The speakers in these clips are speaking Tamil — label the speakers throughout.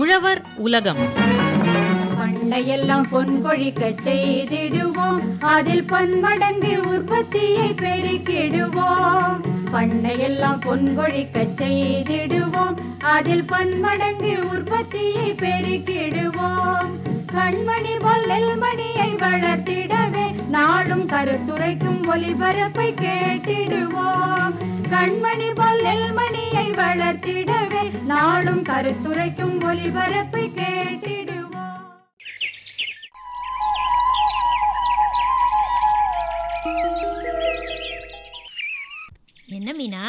Speaker 1: உழவர் உலகம்.
Speaker 2: பண்டையெல்லாம் பொன் பொழிக்க செய்திடுவோம். அதில் பன்மடங்கு உற்பத்தியை பெருக்கிடுவோம். பண்டையெல்லாம் பொன் பொழிக்க செய்திடுவோம். அதில் பன்மடங்கு உற்பத்தியை பெருக்கிடுவோம். கண்மணி பொல்லல் மணியை வளர்த்திடவே நாளும் கருத்துரைக்கும் ஒலிபரப்பை கேட்டிடுவோம். கண்மணி பொல்லல் மணியை வளர்த்திடவே நாடும் கருத்துரைக்கும் ஒளிபரப்பை கேட்டிடுவோம்.
Speaker 3: என்ன மீனா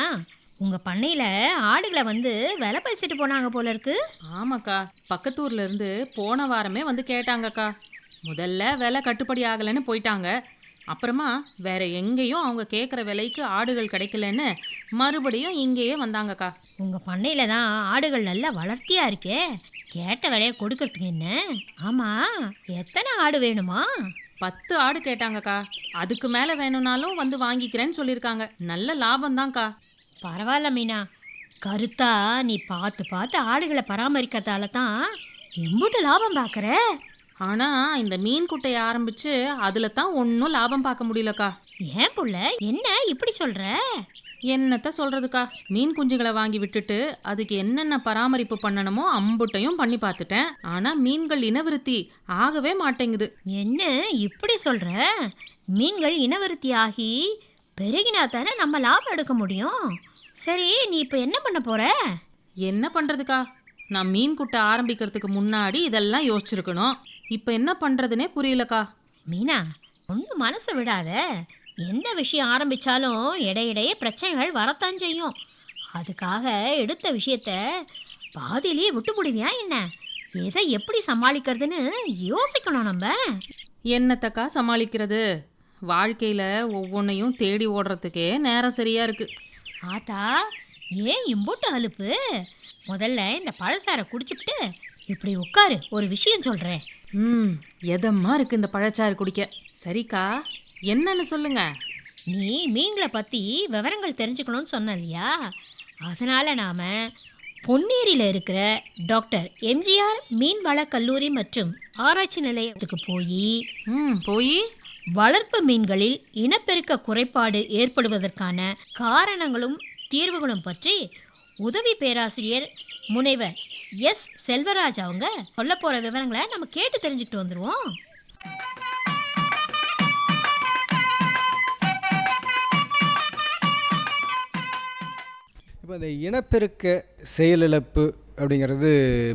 Speaker 3: உங்க பண்ணையில ஆடுகளை வந்து விலை பேசிட்டு போனாங்க போல இருக்கு?
Speaker 1: ஆமாக்கா பக்கத்தூர்ல இருந்து போன வாரமே வந்து கேட்டாங்கக்கா. முதல்ல விலை கட்டுப்படி ஆகலைன்னு போயிட்டாங்க. அப்புறமா வேற எங்கேயும் அவங்க கேட்குற விலைக்கு ஆடுகள் கிடைக்கலன்னு மறுபடியும் இங்கேயே வந்தாங்கக்கா.
Speaker 3: உங்க பண்ணையில தான் ஆடுகள் நல்லா வளர்த்தியா இருக்கே. கேட்ட விலையை கொடுக்கறதுக்கு என்ன? ஆமா எத்தனை ஆடு வேணுமா?
Speaker 1: பத்து ஆடு கேட்டாங்கக்கா. அதுக்கு மேலே வேணும்னாலும் வந்து வாங்கிக்கிறேன்னு சொல்லியிருக்காங்க. நல்ல லாபம்தான்க்கா.
Speaker 3: பரவாயில்ல மீனா. கருத்தா நீ பார்த்து பார்த்து ஆடுகளை பராமரிக்கிறதால தான் எம்புட்டு லாபம் பார்க்குற?
Speaker 1: ஆனால் இந்த மீன் குட்டையை ஆரம்பிச்சு அதில் தான் ஒன்றும் லாபம் பார்க்க முடியலக்கா.
Speaker 3: ஏன் புள்ள? என்ன இப்படி சொல்ற?
Speaker 1: என்னத்த சொல்றதுக்கா? மீன் குஞ்சுகளை வாங்கி விட்டுட்டு அதுக்கு என்னென்ன பராமரிப்பு பண்ணணுமோ அம்புட்டையும் பண்ணி பார்த்துட்டேன். ஆனா மீன்கள் இனவிருத்தி ஆகவே மாட்டேங்குது.
Speaker 3: என்ன இப்படி சொல்ற? மீன்கள் இனவிருத்தி ஆகி பெருகினா தானே நம்ம லாபம் எடுக்க முடியும்? சரி நீ இப்போ என்ன பண்ண போற?
Speaker 1: என்ன பண்றதுக்கா? நான் மீன் குட்டை ஆரம்பிக்கிறதுக்கு முன்னாடி இதெல்லாம் யோசிச்சிருக்கணும். இப்போ என்ன பண்றதுனே புரியலக்கா.
Speaker 3: மீனா ஒன்றும் மனசு விடாத. எந்த விஷயம் ஆரம்பிச்சாலும் இடையிடையே பிரச்சனைகள் வரத்தான் செய்யும். அதுக்காக எடுத்த விஷயத்த பாதியிலேயே விட்டு போடுவியா என்ன? எதை எப்படி சமாளிக்கிறதுன்னு யோசிக்கணும் நம்ம.
Speaker 1: என்னத்தக்கா சமாளிக்கிறது? வாழ்க்கையில ஒவ்வொன்றையும் தேடி ஓடுறதுக்கே நேரம் சரியா இருக்கு.
Speaker 3: ஆத்தா ஏன் இம்புட்டு அலுப்பு? முதல்ல இந்த பழசாரை குடிச்சுப்புட்டு இப்படி உட்காரு ஒரு விஷயம் சொல்கிறேன்
Speaker 1: ம் எதம்மா இருக்கு இந்த பழச்சாறு குடிக்க? சரிக்கா என்னன்னு சொல்லுங்க.
Speaker 3: நீ மீன்களை பற்றி விவரங்கள் தெரிஞ்சுக்கணும்னு சொன்ன இல்லையா? அதனால் நாம் பொன்னேரியில் இருக்கிற டாக்டர் எம்ஜிஆர் மீன்வள கல்லூரி மற்றும் ஆராய்ச்சி நிலையத்துக்கு போய்
Speaker 1: ம் போய்?
Speaker 3: வளர்ப்பு மீன்களில் இனப்பெருக்க குறைபாடு ஏற்படுவதற்கான காரணங்களும் தீர்வுகளும் பற்றி உதவி பேராசிரியர் முனைவர் எஸ். செல்வராஜ் அவங்க சொல்ல போற விவரங்களை நம்ம கேட்டு தெரிஞ்சுக்கிட்டு வந்துடுவோம்
Speaker 4: இப்போ இந்த இனப்பெருக்க செயலிழப்பு அப்படிங்கிறது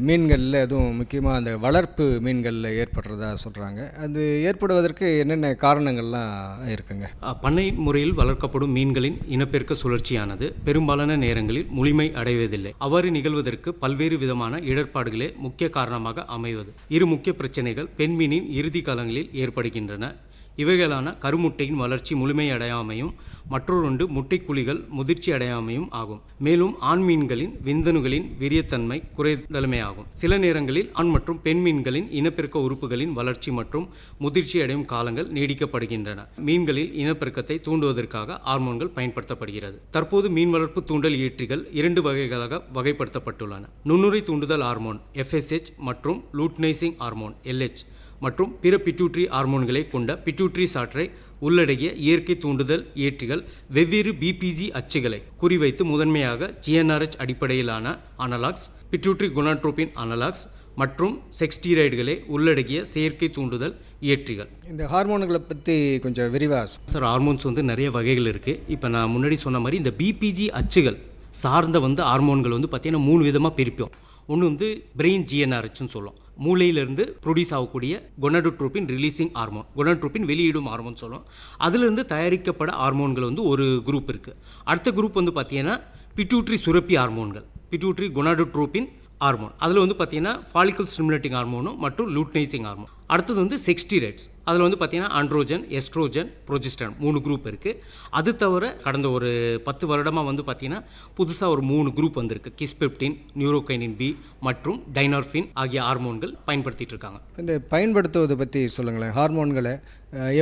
Speaker 4: மீன்களில் அதுவும் முக்கியமாக அந்த வளர்ப்பு மீன்களில் ஏற்படுறதா சொல்கிறாங்க அது ஏற்படுவதற்கு என்னென்ன காரணங்கள்லாம் இருக்குங்க?
Speaker 5: பண்ணை முறையில் வளர்க்கப்படும் மீன்களின் இனப்பெருக்க சுழற்சியானது பெரும்பாலான நேரங்களில் முழுமை அடைவதில்லை. அவ்வாறு நிகழ்வதற்கு பல்வேறு விதமான இடர்பாடுகளே முக்கிய காரணமாக அமைவது. இரு முக்கிய பிரச்சனைகள் பெண் மீனின் இறுதி காலங்களில் ஏற்படுகின்றன. இவைகளான கருமுட்டையின் வளர்ச்சி முழுமையடையாமையும் மற்றொருண்டு முட்டைக்குழிகள் முதிர்ச்சி அடையாமையும் ஆகும். மேலும் ஆண் மீன்களின் விந்தணுகளின் விரியத்தன்மை குறைதலுமே ஆகும் சில நேரங்களில் ஆண் மற்றும் பெண் மீன்களின் இனப்பெருக்க உறுப்புகளின் வளர்ச்சி மற்றும் முதிர்ச்சி அடையும் காலங்கள் நீடிக்கப்படுகின்றன. மீன்களில் இனப்பெருக்கத்தை தூண்டுவதற்காக ஹார்மோன்கள் பயன்படுத்தப்படுகிறது. தற்போது மீன் வளர்ப்பு தூண்டல் ஈற்றிகள் இரண்டு வகைகளாக வகைப்படுத்தப்பட்டுள்ளன. நுண்ணுரை தூண்டுதல் ஹார்மோன் எஃப்எஸ்ஹெச் மற்றும் லூட்னைசிங் ஹார்மோன் எல்ஹெச் மற்றும் பிற பிட்யூட்ரி ஹார்மோன்களை கொண்ட பிட்யூட்ரி சாற்றை உள்ளடங்கிய இயற்கை தூண்டுதல் இயற்றிகள் வெவ்வேறு பிபிஜி அச்சுகளை குறிவைத்து முதன்மையாக ஜிஎன்ஆர்ஹெச் அடிப்படையிலான அனலாக்ஸ் பிட்யூட்ரி குணாட்ரோபின் அனலாக்ஸ் மற்றும் செக்ஸ்டீரைடுகளை உள்ளடங்கிய செயற்கை தூண்டுதல் இயற்றிகள்
Speaker 4: இந்த ஹார்மோன்களை பற்றி கொஞ்சம் விரிவாக
Speaker 5: சார் ஹார்மோன்ஸ் வந்து நிறைய வகைகள் இருக்குது இப்போ நான் முன்னாடி சொன்ன மாதிரி இந்த பிபிஜி அச்சுகள் சார்ந்த வந்து ஹார்மோன்கள் வந்து பார்த்திங்கன்னா மூணு விதமாக பிரிப்போம். ஒன்று வந்து பிரெயின் ஜிஎன்ஆர்ஹெச்னு சொல்லுவோம். மூளையிலிருந்து ப்ரொடியூஸ் ஆகக்கூடிய கொனடோட்ரோபின் ரிலீசிங் ஹார்மோன் கொனடோட்ரோபின் வெளியிடும் ஹார்மோன் சொல்லுவோம் அதிலிருந்து தயாரிக்கப்பட ஹார்மோன்கள் வந்து ஒரு குரூப் இருக்குது அடுத்த குரூப் வந்து பார்த்தீங்கன்னா பிட்யூட்ரி சுரப்பி ஹார்மோன்கள் பிட்யூட்ரி கொனாடோட்ரோபின் ஹார்மோன் அதில் வந்து பார்த்தீங்கன்னா ஃபாலிக்கல் ஸ்டிமுலேட்டிங் ஹார்மோனும் மற்றும் லூட்னைசிங் ஹார்மோன் அடுத்தது வந்து செக்ஸ்டிரேட்ஸ் அதில் வந்து பார்த்தீங்கன்னா ஆண்ட்ரோஜன் எஸ்ட்ரோஜன் ப்ரோஜிஸ்டன் மூணு குரூப் இருக்குது அது தவிர கடந்த ஒரு பத்து வருடமாக வந்து பார்த்தீங்கன்னா புதுசாக ஒரு மூணு குரூப் வந்திருக்கு. கிஸ்பெப்டின் நியூரோகைனின் பி மற்றும் டைனார்ஃபின் ஆகிய ஹார்மோன்கள் பயன்படுத்திட்டு இருக்காங்க.
Speaker 4: இந்த பயன்படுத்துவதை பற்றி சொல்லுங்களேன். ஹார்மோன்களை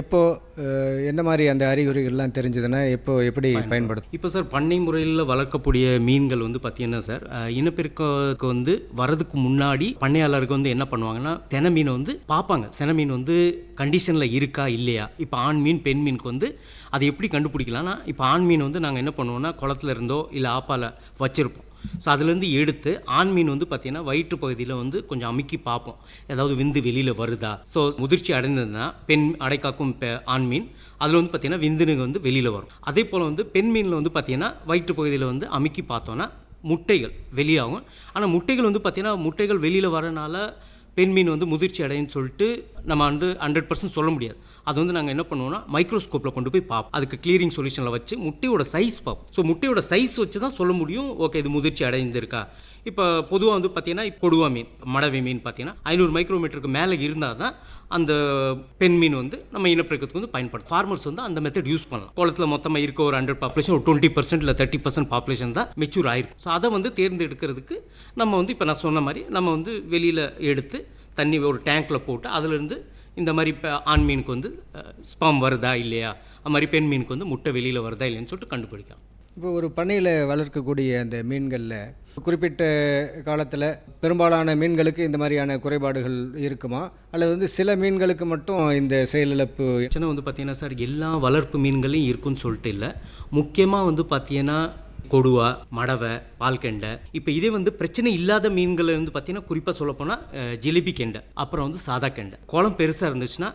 Speaker 4: எப்போ என்ன மாதிரி அந்த அறிகுறிகள்லாம் தெரிஞ்சதுன்னா எப்போ எப்படி பயன்படுத்தும்
Speaker 5: இப்போ சார் பண்ணை முறையில் வளர்க்கக்கூடிய மீன்கள் வந்து பார்த்தீங்கன்னா சார் இனப்பெருக்கத்துக்கு வந்து வரதுக்கு முன்னாடி பண்ணையாளருக்கு வந்து என்ன பண்ணுவாங்கன்னா சென மீனை வந்து பார்ப்பாங்க. சென மீன் வந்து கண்டிஷனில் இருக்கா இல்லையா? இப்போ ஆண் மீன் பெண் மீனுக்கு வந்து அதை எப்படி கண்டுபிடிக்கலாம்னா இப்போ ஆண் மீன் வந்து நாங்கள் என்ன பண்ணுவோம்னா குளத்துல இருந்தோ இல்லை ஆப்பால் வச்சுருப்போம். ஸோ அதுலேருந்து எடுத்து ஆண் மீன் வந்து பார்த்தீங்கன்னா வயிற்று பகுதியில் வந்து கொஞ்சம் அமுக்கி பார்ப்போம். ஏதாவது விந்து வெளியில் வருதா? ஸோ முதிர்ச்சி அடைந்ததுன்னா பெண் அடைக்காக்கும் பெ- ஆண் மீன் அதில் வந்து பார்த்திங்கன்னா விந்துனுங்க வந்து வெளியில் வரும். அதே போல் வந்து பெண் மீனில் வந்து பார்த்தீங்கன்னா வயிற்று பகுதியில் வந்து அமுக்கி பார்த்தோன்னா முட்டைகள் வெளியாகும். ஆனால் முட்டைகள் வந்து பார்த்திங்கன்னா முட்டைகள் வெளியில் வரனால பெண் மீன் வந்து முதிர்ச்சி அடையுன்னு சொல்லிட்டு நம்ம வந்து ஹண்ட்ரட் பர்சன்ட் சொல்ல முடியாது. அது வந்து நாங்கள் என்ன பண்ணுவோம்னா மைக்ரோஸ்கோப்பில் கொண்டு போய் பார்ப்போம். அதுக்கு கிளியரிங் சொல்யூஷனில் வச்சு முட்டையோட சைஸ் பார்ப்போம். ஸோ முட்டையோட சைஸ் வச்சு தான் சொல்ல முடியும் ஓகே இது முதிர்ச்சி அடைந்திருக்கா. இப்போ பொதுவாக வந்து பார்த்தீங்கன்னா கொடுவா மீன் மடவை மீன் பார்த்தீங்கன்னா ஐநூறு மைக்ரோமீட்டருக்கு மேலே இருந்தால் தான் அந்த பெண் மீன் வந்து நம்ம இனப்பெருக்கத்துக்கு வந்து பயன்படும். ஃபார்மர்ஸ் வந்து அந்த மெத்தட் யூஸ் பண்ணலாம். குளத்தில் மொத்தமாக இருக்க ஒரு ஹண்ட்ரட் பாப்புலேஷன் ஒரு டுவெண்ட்டி பர்சன்ட் இல்லை தேர்ட்டி பர்சன்ட் பாப்புலேஷன் தான் மெச்சூர் ஆயிருக்கும். ஸோ அதை வந்து தேர்ந்தெடுக்கிறதுக்கு நம்ம வந்து இப்போ நான் சொன்ன மாதிரி நம்ம வந்து வெளியில் எடுத்து தண்ணி ஒரு டேங்க்கில் போட்டு அதிலிருந்து இந்த மாதிரி இப்போ ஆண் மீனுக்கு வந்து ஸ்பாம் வருதா இல்லையா? அது மாதிரி பெண் மீனுக்கு வந்து முட்டை வெளியில் வருதா இல்லைன்னு சொல்லிட்டு கண்டுபிடிக்கலாம்.
Speaker 4: இப்போ ஒரு பண்ணையில் வளர்க்கக்கூடிய அந்த மீன்களில் குறிப்பிட்ட காலத்தில் பெரும்பாலான மீன்களுக்கு இந்த மாதிரியான குறைபாடுகள் இருக்குமா? அல்லது வந்து சில மீன்களுக்கு மட்டும் இந்த செயலிழப்பு?
Speaker 5: பிரச்சனை வந்து பார்த்தீங்கன்னா சார் எல்லா வளர்ப்பு மீன்களையும் இருக்குன்னு சொல்லிட்டு இல்லை. முக்கியமாக வந்து பார்த்தீங்கன்னா கொடுவா மடவை பால்கெண்டை இப்போ இதே வந்து பிரச்சனை இல்லாத மீன்களை வந்து பார்த்தீங்கன்னா குறிப்பாக சொல்லப்போனால் ஜிலேபி கெண்டை அப்புறம் வந்து சாதா கெண்டை. குளம் பெருசாக இருந்துச்சுன்னா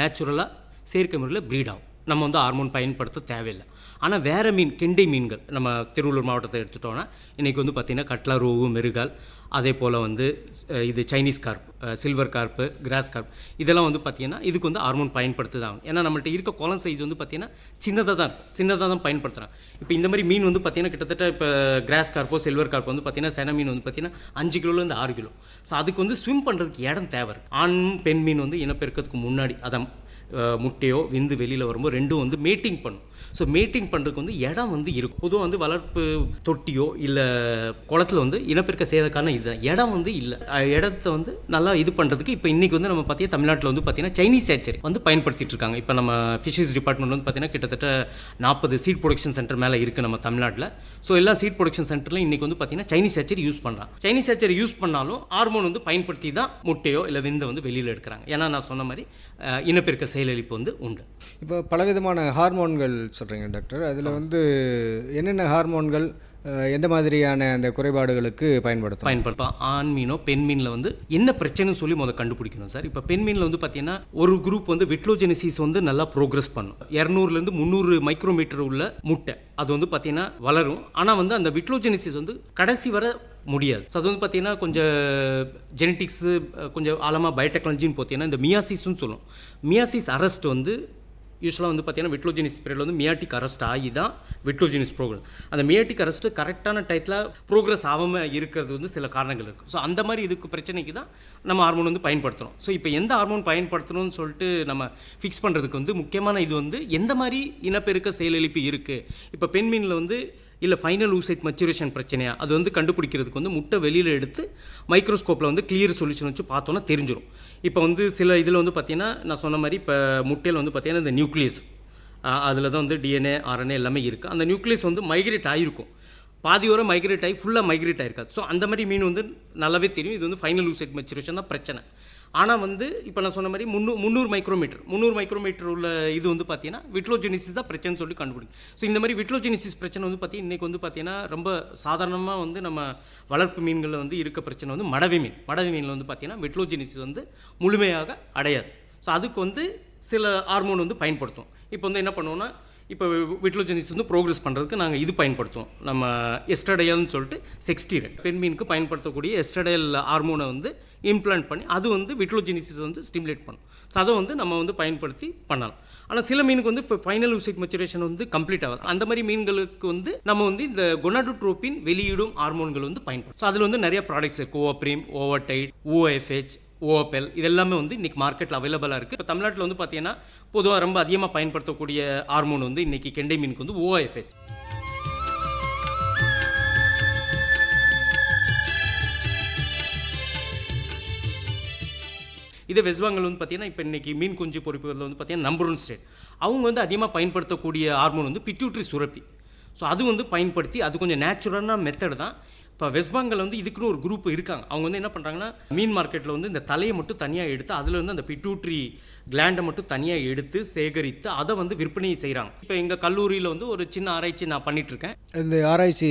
Speaker 5: நேச்சுரலாக செயற்கை முறையில் ப்ரீட் ஆகும். நம்ம வந்து ஹார்மோன் பயன்படுத்த தேவையில்லை. ஆனால் வேறு மீன் கெண்டை மீன்கள் நம்ம திருவள்ளூர் மாவட்டத்தை எடுத்துட்டோன்னா இன்றைக்கி வந்து பார்த்திங்கன்னா கட்லா ரோகு மெருகால் அதே போல் வந்து இது Chinese carp silver carp grass carp இதெல்லாம் வந்து பார்த்திங்கன்னா இதுக்கு வந்து ஹார்மோன் பயன்படுத்துதான் ஏன்னா நம்மள்ட்ட இருக்க குளம் சைஸ் வந்து பார்த்திங்கன்னா சின்னதாக தான் இருக்கும் சின்னதாக தான் பயன்படுத்துகிறாங்க இப்போ இந்த மாதிரி மீன் வந்து பார்த்திங்கன்னா கிட்டத்தட்ட இப்போ கிராஸ் கார்ப்போ சில்வர் கார்ப்போ வந்து பார்த்திங்கன்னா சென மீன் வந்து பார்த்திங்கன்னா அஞ்சு கிலோலேருந்து ஆறு கிலோ. ஸோ அதுக்கு வந்து ஸ்விம் பண்ணுறதுக்கு இடம் தேவை இருக்குது ஆண் பெண் மீன் வந்து இனப்பெருக்கத்துக்கு முன்னாடி அதான் முட்டையோ விந்து வெளியில் வரும்போது ரெண்டும் வந்து மேட்டிங் பண்ணும். ஸோ மேட்டிங் பண்ணுறதுக்கு வந்து இடம் வந்து இருக்கும். பொதுவாக வந்து வளர்ப்பு தொட்டியோ இல்லை குளத்துல வந்து இனப்பெருக்க செய்யறதுக்கான இது இடம் வந்து இல்லை. இடத்த வந்து நல்லா இது பண்ணுறதுக்கு இப்போ இன்றைக்கி வந்து நம்ம பார்த்தீங்கன்னா தமிழ்நாட்டில் வந்து பார்த்தீங்கன்னா சைனீஸ் சேச்சரி வந்து பயன்படுத்திட்டு இருக்காங்க. இப்போ நம்ம ஃபிஷரிஸ் டிபார்ட்மெண்ட் வந்து பார்த்தீங்கன்னா கிட்டத்தட்ட நாற்பது சீட் ப்ரொடக்ஷன் சென்டர் மேலே இருக்குது நம்ம தமிழ்நாட்டில். ஸோ எல்லா சீட் ப்ரொடக்ஷன் சென்டர்லையும் இன்றைக்கி வந்து பார்த்தீங்கன்னா சைனீஸ் சேச்சரி யூஸ் பண்ணுறாங்க சைனீஸ் சேச்சரி யூஸ் பண்ணாலும் ஹார்மோன் வந்து பயன்படுத்தி தான் முட்டையோ இல்லை விந்தை வந்து வெளியில் எடுக்கிறாங்க. ஏன்னா நான் சொன்ன மாதிரி இனப்பெருக்க செயலளிப்பு வந்து உண்டு.
Speaker 4: இப்போ பலவிதமான ஹார்மோன்கள் சொல்கிறீங்க டாக்டர் அதில் வந்து என்னென்ன ஹார்மோன்கள் எந்த மாதிரியான அந்த குறைபாடுகளுக்கு பயன்படுத்தும்
Speaker 5: பயன்படுத்தலாம். ஆண் மீனோ பெண் மீனில் வந்து என்ன பிரச்சனைன்னு சொல்லி முதல் கண்டுபிடிக்கணும் சார் இப்போ பெண் மீனில் வந்து பார்த்தீங்கன்னா ஒரு குரூப் வந்து விட்லோஜெனிசிஸ் வந்து நல்லா ப்ரோக்ரஸ் பண்ணும். இரநூறுலேருந்து முந்நூறு மைக்ரோமீட்டர் உள்ள முட்டை. அது வந்து பார்த்தீங்கன்னா வளரும். ஆனால் வந்து அந்த விட்லோஜெனிசிஸ் வந்து கடைசி வர முடியாது. ஸோ அது வந்து பார்த்தீங்கன்னா கொஞ்சம் ஜெனட்டிக்ஸு கொஞ்சம் ஆழமாக பயோடெக்னாலஜின்னு பார்த்தீங்கன்னா இந்த மியாசிஸ்னு சொல்லும். மியாசிஸ் அரெஸ்ட் வந்து யூஸ்வலாக வந்து பார்த்தீங்கன்னா விட்லோஜெனிஸ் பீரியட் வந்து மியாட்டிக் அரெஸ்ட் ஆகி தான் விட்லோஜெனிஸ் ப்ரோக்ராம் அந்த மியாட்டிக் அரெஸ்ட் கரெக்டான டயத்தில் ப்ரோக்ரஸ் ஆகாமல் இருக்கிறது வந்து சில காரணங்கள் இருக்குது ஸோ அந்த மாதிரி இதுக்கு பிரச்சனைக்கு தான் நம்ம ஹார்மோன் வந்து பயன்படுத்துகிறோம் ஸோ இப்போ எந்த ஹார்மோன் பயன்படுத்தணும்னு சொல்லிட்டு நம்ம ஃபிக்ஸ் பண்ணுறதுக்கு வந்து முக்கியமான இது வந்து எந்த மாதிரி இனப்பெருக்க செயலெழுப்பு இருக்குது இப்போ பெண்மீனில் வந்து இல்லை ஃபைனல் ஊசைட் மச்சுரேஷன் பிரச்சனையா? அது வந்து கண்டுபிடிக்கிறதுக்கு வந்து முட்டை வெளியில் எடுத்து மைக்ரோஸ்கோப்பில் வந்து கிளியர் சொல்யூஷன் வச்சு பார்த்தோன்னா தெரிஞ்சிடும் இப்போ வந்து சில இதில் வந்து பார்த்தீங்கன்னா நான் சொன்ன மாதிரி இப்போ முட்டையில் வந்து பார்த்திங்கன்னா இந்த நியூக்ளியஸ் அதில் தான் வந்து டிஎன்ஏ ஆர்என்ஏ எல்லாமே இருக்குது அந்த நியூக்ளியஸ் வந்து மைக்ரேட் ஆகிருக்கும் பாதி வரை மைக்ரேட் ஆகி ஃபுல்லாக மைக்ரேட் ஆகிருக்காது ஸோ அந்த மாதிரி மீன் வந்து நல்லாவே தெரியும். இது வந்து ஃபைனல் ஊசைட் மெச்சுரேஷன் தான் பிரச்சனை. ஆனால் வந்து இப்போ நான் சொன்ன மாதிரி முந்நூறு முந்நூறு மைக்ரோமீட்டர். முந்நூறு மைக்ரோமீட்டர் உள்ள இது வந்து பார்த்தீங்கன்னா விட்ரோஜெனிசிஸ் தான் பிரச்சனை சொல்லி கண்டுபிடிக்கும். ஸோ இந்த மாதிரி விட்ரோஜெனிசிஸ் பிரச்சனை வந்து பார்த்தீங்கன்னா இன்றைக்கி வந்து பார்த்தீங்கன்னா ரொம்ப சாதாரணமாக வந்து நம்ம வளர்ப்பு மீன்களில் வந்து இருக்க பிரச்சனை வந்து மடவை மீன். மடவை மீனில் வந்து பார்த்தீங்கன்னா விட்ரோஜெனிசிஸ் வந்து முழுமையாக அடையாது. ஸோ அதுக்கு வந்து சில ஹார்மோன் வந்து பயன்படுத்தும். இப்போ வந்து என்ன பண்ணுவோன்னா இப்போ விட்லோஜெனிஸ் வந்து ப்ரோக்ரஸ் பண்ணுறதுக்கு நாங்கள் இது பயன்படுத்துவோம். நம்ம எஸ்டடையல்னு சொல்லிட்டு செக்ஸ்டீரட் பெண் மீனுக்கு பயன்படுத்தக்கூடிய எஸ்டடையல் ஹார்மோனை வந்து இம்ப்ளான்ட் பண்ணி அது வந்து விட்லோஜெனிசிஸ் வந்து ஸ்டிமுலேட் பண்ணும். ஸோ அதை வந்து நம்ம வந்து பயன்படுத்தி பண்ணலாம். ஆனால் சில மீனுக்கு வந்து ஃபைனல் யூசிக் மெச்சுரேஷன் வந்து கம்ப்ளீட் ஆகாது. அந்த மாதிரி மீன்களுக்கு வந்து நம்ம வந்து இந்த கொனாடோட்ரோப்பின் வெளியிடும் ஹார்மோன்கள் வந்து பயன்படும் ஸோ அதில் வந்து நிறைய ப்ராடக்ட்ஸ் இருக்குது ஓப்ரீம் ஓவர்டைட் ஓஎஃப்ஹெச் ஓபெல் இது எல்லாமே வந்து இன்றைக்கி மார்க்கெட்டில் அவைலபிளாக இருக்குது இப்போ தமிழ்நாட்டில் வந்து பார்த்தீங்கன்னா பொதுவாக ரொம்ப அதிகமாக பயன்படுத்தக்கூடிய ஹார்மோன் வந்து இன்றைக்கி கெண்டை மீனுக்கு வந்து ஓஎஃப்ஹெச் இதே வெஸ்வாங்கல் வந்து பார்த்தீங்கன்னா இப்போ இன்றைக்கி மீன் குஞ்சு பொறிப்புகளில் வந்து பார்த்தீங்கன்னா நம்பர் ஒன் ஸ்டேட் அவங்க வந்து அதிகமாக பயன்படுத்தக்கூடிய ஹார்மோன் வந்து பிட்யூட்ரி சுரப்பி. ஸோ அது வந்து பயன்படுத்தி அது கொஞ்சம் நேச்சுரலான மெத்தட் தான். இப்போ வெஸ்ட் பெங்கால் வந்து இதுக்குன்னு ஒரு குரூப் இருக்காங்க. அவங்க வந்து என்ன பண்ணுறாங்கன்னா மீன் மார்க்கெட்டில் வந்து இந்த தலையை மட்டும் தனியாக எடுத்து அதில் வந்து அந்த பிட்யூட்ரி கிளாண்டை மட்டும் தனியாக எடுத்து சேகரித்து அதை வந்து விற்பனை செய்கிறாங்க இப்போ எங்கள் கல்லூரியில் வந்து ஒரு சின்ன ஆராய்ச்சி நான் பண்ணிட்டு இருக்கேன்
Speaker 4: இந்த ஆராய்ச்சி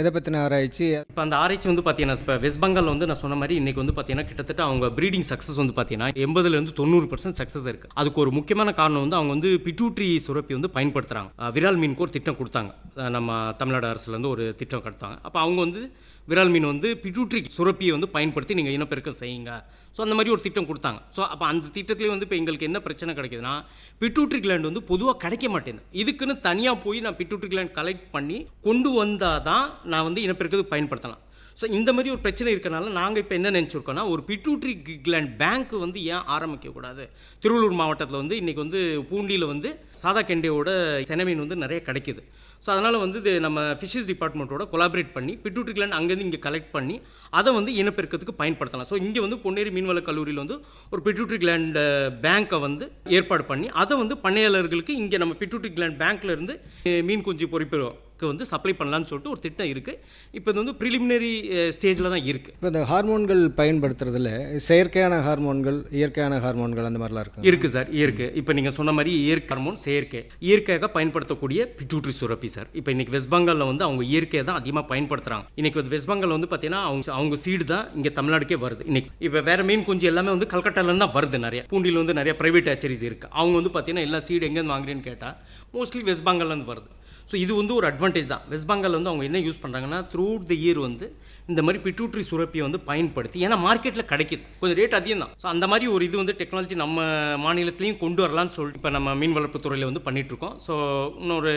Speaker 4: எதை பற்றின ஆராய்ச்சி?
Speaker 5: இப்போ அந்த ஆராய்ச்சி வந்து பார்த்தீங்கன்னா இப்போ வெஸ்ட் பெங்கால் வந்து நான் சொன்ன மாதிரி இன்னைக்கு வந்து பார்த்தீங்கன்னா கிட்டத்தட்ட அவங்க ப்ரீடிங் சக்ஸஸ் வந்து பார்த்தீங்கன்னா எண்பதுலேருந்து தொண்ணூறு பர்சன்ட் சக்ஸஸ் இருக்குது அதுக்கு ஒரு முக்கியமான காரணம் வந்து அவங்க வந்து பிட்யூட்ரி சுரப்பி வந்து பயன்படுத்துகிறாங்க விரால் மீனுக்கு ஒரு திட்டம் கொடுத்தாங்க. நம்ம தமிழ்நாடு அரசுலேருந்து ஒரு திட்டம் கொடுத்தாங்க அப்போ அவங்க வந்து விரால் மீன் வந்து பிட்யூட்ரி சுரப்பியை வந்து பயன்படுத்தி நீங்கள் இனப்பெருக்கம் செய்யுங்க. ஸோ அந்த மாதிரி ஒரு திட்டம் கொடுத்தாங்க. ஸோ அப்போ அந்த திட்டத்துலேயே வந்து இப்போ எங்களுக்கு என்ன பிரச்சனை கிடைக்குதுன்னா பிட்யூட்ரி கிளாண்ட் வந்து பொதுவாக கிடைக்க மாட்டேங்குது இதுக்குன்னு தனியாக போய் நான் பிட்யூட்ரி கிளாண்ட் கலெக்ட் பண்ணி கொண்டு வந்தால் தான் நான் வந்து இனப்பெருக்கத்துக்கு பயன்படுத்தலாம். ஸோ இந்த மாதிரி ஒரு பிரச்சனை இருக்கனால நாங்கள் இப்போ என்ன நினச்சிருக்கோன்னா ஒரு பிட்யூட்ரி கிளாண்ட் பேங்க் வந்து ஏன் ஆரம்பிக்கக்கூடாது திருவள்ளூர் மாவட்டத்தில் வந்து இன்றைக்கி வந்து பூண்டியில் வந்து சாதா கெண்டையோட செனமீன் வந்து நிறைய கிடைக்குது. ஸோ அதனால் வந்து இது நம்ம ஃபிஷிஸ் டிபார்ட்மெண்ட்டோட கொலாபரேட் பண்ணி பிட்யூட்ரி கிளாண்ட் அங்கேருந்து இங்கே கலெக்ட் பண்ணி அதை வந்து இனப்பெருக்கத்துக்கு பயன்படுத்தலாம். ஸோ இங்கே வந்து பொன்னேரி மீன்வள கல்லூரியில் வந்து ஒரு பிட்யூட்ரி கிளாண்ட் பேங்க்கை வந்து ஏற்பாடு பண்ணி அதை வந்து பண்ணையாளர்களுக்கு இங்கே நம்ம பிட்யூட்ரி கிளாண்ட் பேங்க்ல இருந்து அஹ், மீன் குஞ்சு பொறிப்புக்கு வந்து சப்ளை பண்ணலான்னு சொல்லிட்டு ஒரு திட்டம் இருக்குது இப்போ இது வந்து ப்ரிலிமினரி ஸ்டேஜில் தான் இருக்குது
Speaker 4: இப்போ இந்த ஹார்மோன்கள் பயன்படுத்துறதுல செயற்கையான ஹார்மோன்கள் இயற்கையான ஹார்மோன்கள் அந்த மாதிரிலாம் இருக்கு
Speaker 5: இருக்கு சார் இருக்கு. இப்போ நீங்க சொன்ன மாதிரி இயற்கை ஹார்மோன் செயற்கை. இயற்கையாக பயன்படுத்தக்கூடிய பிட்யூட்ரி சுரப்பி சார். இப்போ இன்னைக்கு வெஸ்ட் பெங்காலில் வந்து அவங்க இயற்கையை தான் அதிகமாக பயன்படுத்துகிறாங்க இன்னைக்கு வந்து வெஸ்ட் பெங்கால் வந்து பார்த்தீங்கன்னா அவங்க அவங்க சீடு தான் இங்கே தமிழ்நாடுக்கே வருது. இன்னைக்கு இப்போ வேறு மீன் குஞ்சு எல்லாமே வந்து கல்கட்டாலேருந்து தான் வருது நிறைய. பூண்டியில் வந்து நிறைய ப்ரைவேட் ஹேச்சரிஸ் இருக்குது அவங்க வந்து பார்த்தீங்கன்னா எல்லா சீடு எங்கேருந்து வாங்குறேன்னு கேட்டால் மோஸ்ட்லி வெஸ்ட் பெங்கால்லேருந்து வருது. ஸோ இது வந்து ஒரு அட்வான்டேஜ் தான். வெஸ்ட் பெங்கால் வந்து அவங்க என்ன யூஸ் பண்ணுறாங்கன்னா த்ரூ த இயர் வந்து இந்த மாதிரி பிட்யூட்ரி சுரப்பியை வந்து பயன்படுத்தி ஏன்னா மார்க்கெட்டில் கிடைக்குது. கொஞ்சம் ரேட் அதிகம் தான் ஸோ அந்த மாதிரி ஒரு இது வந்து டெக்னாலஜி நம்ம மாநிலத்திலையும் கொண்டு வரலாம்னு சொல்லிட்டு இப்போ நம்ம மீன் வளர்ப்பு துறையில் வந்து பண்ணிகிட்ருக்கோம் ஸோ இன்னொரு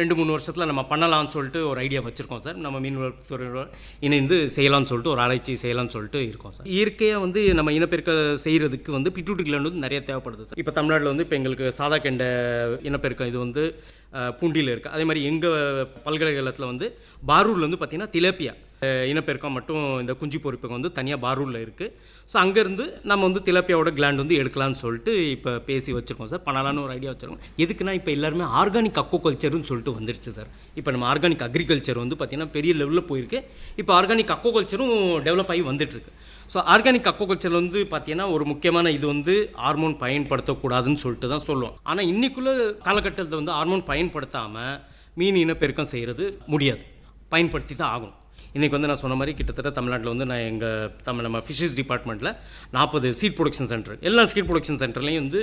Speaker 5: ரெண்டு மூணு வருஷத்தில் நம்ம பண்ணலாம்னு சொல்லிட்டு ஒரு ஐடியா வச்சுருக்கோம் சார். நம்ம மீன் வளர்ப்பு துறையோட இணைந்து செய்யலாம்னு சொல்லிட்டு ஒரு ஆராய்ச்சி செய்யலாம்னு சொல்லிட்டு இருக்கோம் சார். இயற்கையாக வந்து நம்ம இனப்பெருக்க செய்கிறதுக்கு வந்து பிட்யூட்ரி gland வந்து நிறைய தேவைப்படுது சார். இப்போ தமிழ்நாட்டில் வந்து இப்போ எங்களுக்கு சாதா கெண்ட இனப்பெருக்கம் இது வந்து பூண்டியில் இருக்குது அதே மாதிரி எங்கள் பல்கலைக்கழகத்தில் வந்து பாரூரில் வந்து பார்த்திங்கன்னா திலேப்பியா. இனப்பெருக்கம் மட்டும் இந்த குஞ்சு பொறிப்பகம் வந்து தனியாக பாரூரில் இருக்குது ஸோ அங்கேருந்து நம்ம வந்து திலப்பியாவோட கிளாண்ட் வந்து எடுக்கலாம்னு சொல்லிட்டு இப்போ பேசி வச்சுருக்கோம் சார். பண்ணலான்னு ஒரு ஐடியா வச்சுருக்கோம். எதுக்குன்னா இப்போ எல்லாருமே ஆர்கானிக் அக்வாகல்ச்சர்னு சொல்லிட்டு வந்துருச்சு சார். இப்போ நம்ம ஆர்கானிக் அக்ரிகல்ச்சர் வந்து பார்த்திங்கன்னா பெரிய லெவலில் போயிருக்கு. இப்போ ஆர்கானிக் அக்வாகல்ச்சரும் டெவலப் ஆகி வந்துட்டுருக்கு. ஸோ ஆர்கானிக் அக்வாகல்ச்சர் வந்து பார்த்தீங்கன்னா ஒரு முக்கியமான இது வந்து ஹார்மோன் பயன்படுத்தக்கூடாதுன்னு சொல்லிட்டு தான் சொல்லுவோம். ஆனால் இன்னைக்குள்ள காலகட்டத்தில் வந்து ஹார்மோன் பயன்படுத்தாமல் மீன் இனப்பெருக்கம் செய்கிறது முடியாது. பயன்படுத்தி தான் ஆகும் இன்றைக்கி வந்து நான் சொன்ன மாதிரி கிட்டத்தட்ட தமிழ்நாட்டில் வந்து நான் எங்கள் தமிழ் நம்ம ஃபிஷிஸ் டிபார்ட்மெண்ட்டில் நாற்பது சீட் ப்ரொடக்ஷன் சென்டர் எல்லா சீட் ப்ரொடக்ஷன் சென்டர்லையும் வந்து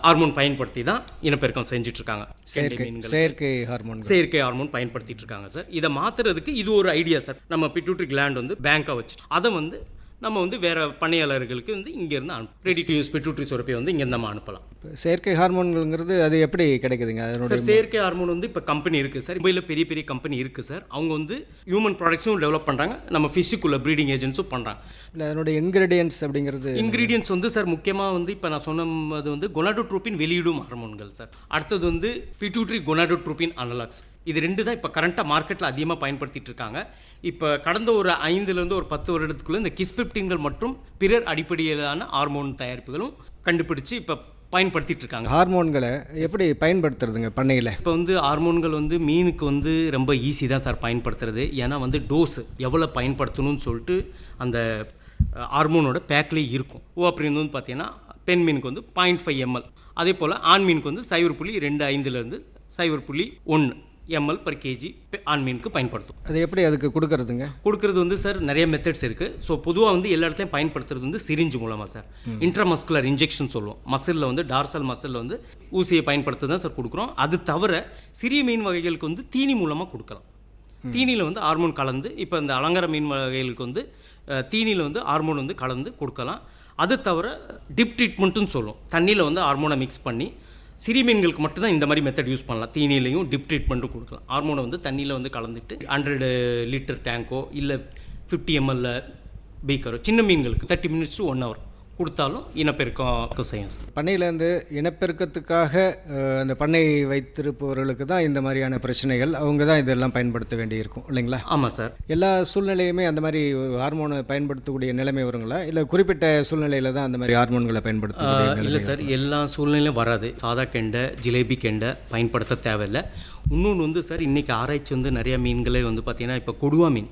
Speaker 5: ஹார்மோன் பயன்படுத்தி தான் இனப்பெருக்கம் செஞ்சிட்ருக்காங்க.
Speaker 4: செயற்கை செயற்கை ஹார்மோன்கள்
Speaker 5: செயற்கை ஹார்மோன் பயன்படுத்திட்டு இருக்காங்க சார் இதை மாத்துறதுக்கு இது ஒரு ஐடியா சார் நம்ம பிட்யூட்ரி கிளாண்ட் வந்து பேங்காக வச்சு அதை வந்து நம்ம வந்து வேற பண்ணையாளர்களுக்கு வந்து இங்கேருந்து அனுப்ப ரெடி டு யூஸ் பிட்யூட்ரி சுரப்பியை வந்து இங்கேருந்து நம்ம அனுப்பலாம்.
Speaker 4: இப்ப செயற்கை ஹார்மோன்கள்ங்கிறது அது எப்படி கிடைக்குதுங்க? அதனுடைய
Speaker 5: சார் செயற்கை ஹார்மோன் வந்து இப்போ கம்பெனி இருக்குது சார். மும்பையில் பெரிய பெரிய கம்பெனி இருக்குது சார். அவங்க வந்து ஹியூமன் ப்ராடக்ட்ஸும் டெவலப் பண்ணுறாங்க நம்ம ஃபிஷுக்குள்ள ப்ரீடிங் ஏஜென்ட்ஸும் பண்ணுறாங்க
Speaker 4: இல்லை அதனுடைய இன்கிரீடியன்ஸ் அப்படிங்கிறது
Speaker 5: இன்கிரீடியன்ஸ் வந்து சார் முக்கியமாக வந்து இப்போ நான் சொன்னது வந்து கொனாடோட்ரோபின் வெளியிடும் ஹார்மோன்கள் சார். அடுத்தது வந்து பிட்யூட்ரி கொனாடோட்ரோபின் அனலாக்ஸ் இது ரெண்டு தான் இப்போ கரண்ட்டாக மார்க்கெட்டில் அதிகமாக பயன்படுத்திட்டு இருக்காங்க. இப்போ கடந்த ஒரு ஐந்துலேருந்து ஒரு பத்து வருடத்துக்குள்ள இந்த கிஸ்பெப்டின்கள் மற்றும் பிறர் அடிப்படையிலான ஹார்மோன் தயாரிப்புகளும் கண்டுபிடிச்சு இப்போ பயன்படுத்திட்டு இருக்காங்க.
Speaker 4: ஹார்மோன்களை எப்படி பயன்படுத்துறதுங்க பண்ணையில்?
Speaker 5: இப்போ வந்து ஹார்மோன்கள் வந்து மீனுக்கு வந்து ரொம்ப ஈஸி தான் சார் பயன்படுத்துறது. ஏன்னா வந்து டோஸ் எவ்வளோ பயன்படுத்தணும்னு சொல்லிட்டு அந்த ஹார்மோனோட பேக்லேயே இருக்கும். ஓ அப்படின்னு வந்து பார்த்தீங்கன்னா பெண் மீனுக்கு வந்து பாயிண்ட் ஃபைவ் எம்எல் அதே போல் ஆண் மீனுக்கு வந்து சைவர் புள்ளி ரெண்டு ஐந்துலேருந்து சைவர் புள்ளி ஒன்று எம்எல் பர் கேஜி ஆண் மீனுக்கு பயன்படுத்தும்.
Speaker 4: அது எப்படி அதுக்கு கொடுக்கறதுங்க?
Speaker 5: கொடுக்கறது வந்து சார் நிறைய மெத்தட்ஸ் இருக்குது ஸோ பொதுவாக வந்து எல்லா இடத்துலையும் பயன்படுத்துறது வந்து சிரிஞ்சு மூலமாக சார் இன்ட்ராமஸ்குலர் இன்ஜெக்ஷன் சொல்லுவோம். மசிலில் வந்து டார்சல் மசிலில் வந்து ஊசியை பயன்படுத்தி தான் சார் கொடுக்குறோம். அது தவிர சிறிய மீன் வகைகளுக்கு வந்து தீனி மூலமாக கொடுக்கலாம். தீனியில் வந்து ஹார்மோன் கலந்து இப்போ இந்த அலங்கார மீன் வகைகளுக்கு வந்து தீனியில் வந்து ஹார்மோன் வந்து கலந்து கொடுக்கலாம். அது தவிர டிப் ட்ரீட்மெண்ட்டுன்னு சொல்லுவோம். தண்ணியில் வந்து ஹார்மோனை மிக்ஸ் பண்ணி சிறு மீன்களுக்கு மட்டும்தான் இந்த மாதிரி மெத்தட் யூஸ் பண்ணலாம். தீனிலையும் டிப் ட்ரீட்மெண்ட்டும் கொடுக்கலாம். ஹார்மோனை வந்து தண்ணியில் வந்து கலந்துட்டு ஹண்ட்ரடு லிட்டர் டேங்கோ இல்லை ஃபிஃப்டி எம்எல்ல பீக்கரோ சின்ன மீன்களுக்கு thirty minutes to one hour கொடுத்தாலும் இனப்பெருக்கம் செய்யும்.
Speaker 4: பண்ணையிலேருந்து இனப்பெருக்கத்துக்காக அந்த பண்ணை வைத்திருப்பவர்களுக்கு தான் இந்த மாதிரியான பிரச்சனைகள் அவங்க தான் இதெல்லாம் பயன்படுத்த வேண்டியிருக்கும் இல்லைங்களா?
Speaker 5: ஆமாம் சார்.
Speaker 4: எல்லா சூழ்நிலையுமே அந்த மாதிரி ஒரு ஹார்மோனை பயன்படுத்தக்கூடிய நிலைமை வருங்களா? இல்லை குறிப்பிட்ட சூழ்நிலையில் தான் அந்த மாதிரி ஹார்மோன்களை பயன்படுத்தக்கூடிய
Speaker 5: இல்லை சார். எல்லா சூழ்நிலையும் வராது. சாதா கெண்டை ஜிலேபி கெண்டை பயன்படுத்த தேவையில்லை. இன்னொன்று வந்து சார் இன்றைக்கி ஆராய்ச்சி வந்து நிறைய மீன்களே வந்து பார்த்திங்கன்னா இப்போ கொடுவா மீன்.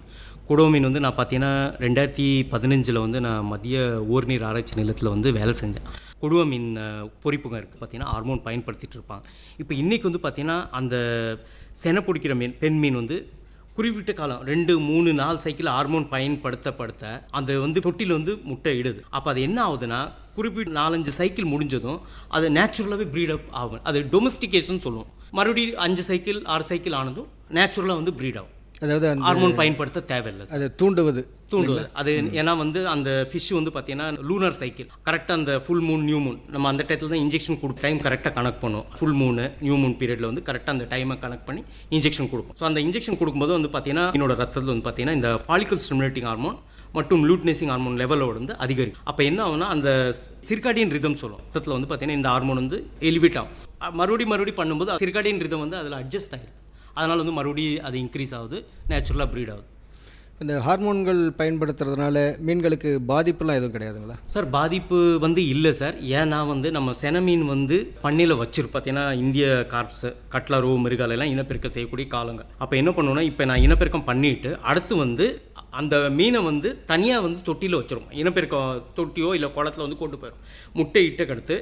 Speaker 5: கொடுவா மீன் வந்து நான் பார்த்தீங்கன்னா ரெண்டாயிரத்தி பதினஞ்சில் வந்து நான் மத்திய ஓர்நீர் ஆராய்ச்சி நிலத்தில் வந்து வேலை செஞ்சேன். கொடுவா மீன் பொறிப்புங்க இருக்குது பார்த்தீங்கன்னா ஹார்மோன் பயன்படுத்திட்டு இருப்பாங்க. இப்போ இன்றைக்கி வந்து பார்த்திங்கன்னா அந்த செனை பிடிக்கிற மீன் பெண் மீன் வந்து குறிப்பிட்ட காலம் ரெண்டு மூணு நாலு சைக்கிள் ஹார்மோன் பயன்படுத்தப்படுத்த அந்த வந்து தொட்டியில் வந்து முட்டை இடுது. அப்போ அது என்ன ஆகுதுன்னா குறிப்பிட்ட நாலஞ்சு சைக்கிள் முடிஞ்சதும் அது நேச்சுரலாகவே ப்ரீட் அப் ஆகும். அது டொமஸ்டிகேஷன் சொல்லுவோம். மறுபடியும் அஞ்சு சைக்கிள் ஆறு சைக்கிள் ஆனதும் நேச்சுரலாக வந்து ப்ரீட் ஆகும்.
Speaker 4: அதாவது
Speaker 5: ஹார்மோன் பயன்படுத்த தேவையில்லை
Speaker 4: அதை தூண்டுவது.
Speaker 5: தூண்டுவது. அது ஏன்னா வந்து அந்த ஃபிஷ் வந்து பார்த்தீங்கன்னா லூனர் சைக்கிள் கரெக்டாக அந்த ஃபுல் மூன் நியூ மூன் நம்ம அந்த டயத்தில் தான் இன்ஜெக்ஷன் கொடு டைம் கரெக்டாக கனெக்ட் பண்ணும். ஃபுல் மூணு நியூ மூன் பீரியடில் வந்து கரெக்டாக அந்த டைமை கனெக்ட் பண்ணி இன்ஜெக்ஷன் கொடுக்கும் ஸோ அந்த இன்ஜெக்ஷன் கொடுக்கும்போது வந்து பார்த்தீங்கன்னா என்னோட ரத்தத்தில் வந்து பார்த்தீங்கன்னா இந்த ஃபாலிக்கல் ஸ்டிமுலேட்டிங் ஹார்மோன் மற்றும் லூட்னேசிங் ஹார்மோன் லெவலோட வந்து அதிகரிக்கும். அப்போ என்ன ஆகும்னா அந்த சிர்காடியன் ரிதம் சொல்லும் ரத்தத்தில் வந்து பார்த்தீங்கன்னா இந்த ஹார்மோன் வந்து எலிவேட் ஆகும். மறுபடியும் மறுபடியும் பண்ணும்போது சிர்காடியன் ரிதம் வந்து அதில் அட்ஜஸ்ட் ஆகிடுது அதனால் வந்து மறுபடியும் அது இன்க்ரீஸ் ஆகுது. நேச்சுரலாக ப்ரீட் ஆகுது.
Speaker 4: இந்த ஹார்மோன்கள் பயன்படுத்துறதுனால மீன்களுக்கு பாதிப்புலாம் எதுவும் கிடையாதுங்களா?
Speaker 5: சார் பாதிப்பு வந்து இல்லை சார் ஏன்னா வந்து நம்ம சென மீன் வந்து பண்ணையில் வச்சிருப்போம். பார்த்தீங்கன்னா இந்திய கார்ப்ஸ் கட்லா ரோ மிருகால எல்லாம் இனப்பெருக்கம் செய்யக்கூடிய காலங்கள். அப்போ என்ன பண்ணுவோம்னா இப்போ நான் இனப்பெருக்கம் பண்ணிட்டு அடுத்து வந்து அந்த மீனை வந்து தனியாக வந்து தொட்டியில் வச்சிருவோம். இனப்பெருக்கம் தொட்டியோ இல்லை குளத்துல வந்து கொண்டு போயிடும் முட்டை இட்டக்கடுத்து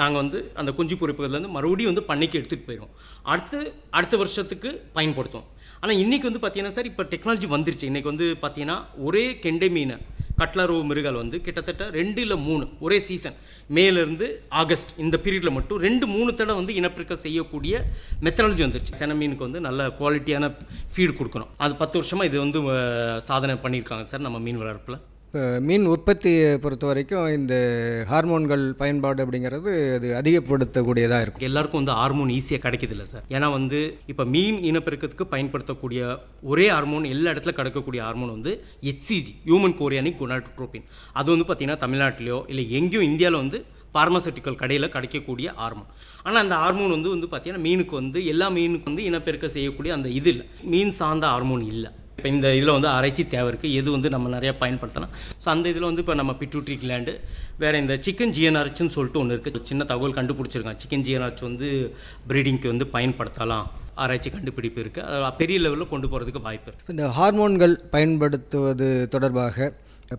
Speaker 5: நாங்கள் வந்து அந்த குஞ்சு பொறிப்புகள்லேருந்து மறுபடியும் வந்து பண்ணைக்கு எடுத்துகிட்டு போயிடுவோம் அடுத்து அடுத்த வருஷத்துக்கு பயன்படுத்துவோம். ஆனால் இன்றைக்கி வந்து பார்த்தீங்கன்னா சார் இப்போ டெக்னாலஜி வந்துருச்சு. இன்றைக்கி வந்து பார்த்தீங்கன்னா ஒரே கெண்டை மீனை கட்லரோ மிருகால் வந்து கிட்டத்தட்ட ரெண்டு இல்லை மூணு ஒரே சீசன் மேலேருந்து ஆகஸ்ட் இந்த பீரியடில் மட்டும் ரெண்டு மூணு தடவை வந்து இனப்பெருக்கம் செய்யக்கூடிய மெத்தடாலஜி வந்துருச்சு. சென மீனுக்கு வந்து நல்ல குவாலிட்டியான ஃபீடு கொடுக்கணும். அது பத்து வருஷமாக இது வந்து சாதனை பண்ணியிருக்காங்க சார் நம்ம மீன் வளர்ப்பில்.
Speaker 4: மீன் உற்பத்தியை பொறுத்த வரைக்கும் இந்த ஹார்மோன்கள் பயன்பாடு அப்படிங்கிறது அது அதிகப்படுத்தக்கூடியதாக இருக்கும்.
Speaker 5: எல்லாருக்கும் வந்து ஹார்மோன் ஈஸியாக கிடைக்குதில்ல சார்? ஏன்னா வந்து இப்போ மீன் இனப்பெருக்கத்துக்கு பயன்படுத்தக்கூடிய ஒரே ஹார்மோன் எல்லா இடத்துல கிடைக்கக்கூடிய ஹார்மோன் வந்து ஹெச்சிஜி ஹியூமன் கோரியானிக் குனாட்ரோபின் அது வந்து பார்த்திங்கன்னா தமிழ்நாட்டிலையோ இல்லை எங்கேயும் இந்தியாவில் வந்து பார்மசூட்டிக்கல் கடையில் கிடைக்கக்கூடிய ஹார்மோன். ஆனால் அந்த ஹார்மோன் வந்து வந்து பார்த்திங்கன்னா மீனுக்கு வந்து எல்லா மீனுக்கு வந்து இனப்பெருக்கம் செய்யக்கூடிய அந்த இது இல்லை. மீன் சார்ந்த ஹார்மோன் இல்லை. இப்போ இந்த இதில் வந்து ஆராய்ச்சி தேவை இருக்குது. எது வந்து நம்ம நிறையா பயன்படுத்தலாம். ஸோ அந்த இதில் வந்து இப்போ நம்ம பிட்யூட்ரி கிளாண்டு வேறு இந்த சிக்கன் ஜிஎன்ஆர்ச்னு சொல்லிட்டு ஒன்று இருக்குது சின்ன தகவல் கண்டுபிடிச்சிருக்காங்க சிக்கன் ஜிஎன்ஆர்ச் வந்து ப்ரீடிங்க்கு வந்து பயன்படுத்தலாம். ஆராய்ச்சி கண்டுபிடிப்பு இருக்குது பெரிய லெவலில் கொண்டு போகிறதுக்கு வாய்ப்பு இருக்குது
Speaker 4: இந்த ஹார்மோன்கள் பயன்படுத்துவது தொடர்பாக